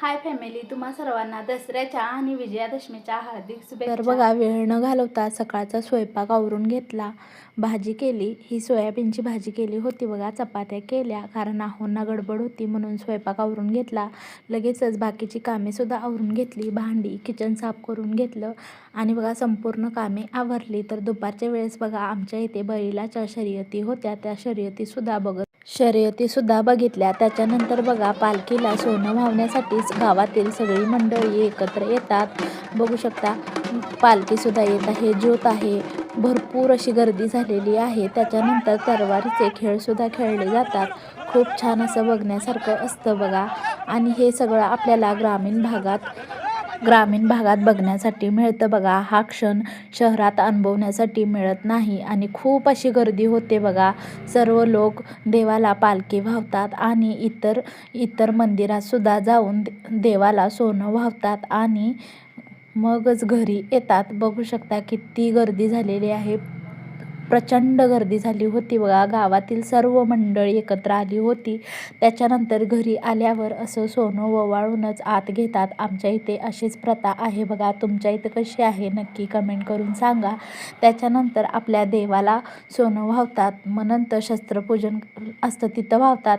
Hi family तुम्हा सर्वांना दसऱ्याच्या आणि विजयादशमीच्या हार्दिक तर बघा वेळ न घालवता सकाळचा स्वयंपाक आवरून घेतला. भाजी केली. ही सोयाबीनची भाजी केली होती बघा चपात्या केल्या. कारण आहोंना गडबड होती म्हणून स्वयंपाक आवरून घेतला. लगेचच बाकीची कामेसुद्धा आवरून घेतली. भांडी किचन साफ करून घेतलं. आणि बघा संपूर्ण कामे आवरली. तर दुपारच्या वेळेस बघा आमच्या इथे बैलाच्या शर्यती होत्या. त्या शर्यतीसुद्धा बघत शर्यतीसुद्धा बघितल्या. त्याच्यानंतर बघा पालखीला सोनं गावातील सगळी मंडळी एकत्र येतात. बघू शकता पालखीसुद्धा येत आहे ज्योत आहे. भरपूर अशी गर्दी झालेली आहे. त्याच्यानंतर तरवारीचे खेळसुद्धा खेळले जातात. खूप छान असं बघण्यासारखं असतं बघा. आणि हे सगळं आपल्याला ग्रामीण भागात ग्रामीण भागात बघण्यासाठी मिळतं बघा. हा क्षण शहरात अनुभवण्यासाठी मिळत नाही आणि खूप अशी गर्दी होते बघा. सर्व लोक देवाला पालखी वाहतात आणि इतर इतर मंदिरातसुद्धा जाऊन दे- देवाला सोनं वाहतात आणि मगच घरी येतात. बघू शकता किती गर्दी झालेली आहे. प्रचंड गर्दी झाली होती बघा. गावातील सर्व मंडळी एकत्र आली होती. त्याच्यानंतर घरी आल्यावर असं सोनं ओवाळूनच आत घेतात. आमच्या इथे अशीच प्रथा आहे बघा. तुमच्या इथं कशी आहे? नक्की कमेंट करून सांगा. त्याच्यानंतर आपल्या देवाला सोनं वाहतात. मग नंतर शस्त्रपूजन असतं तिथं वाहतात.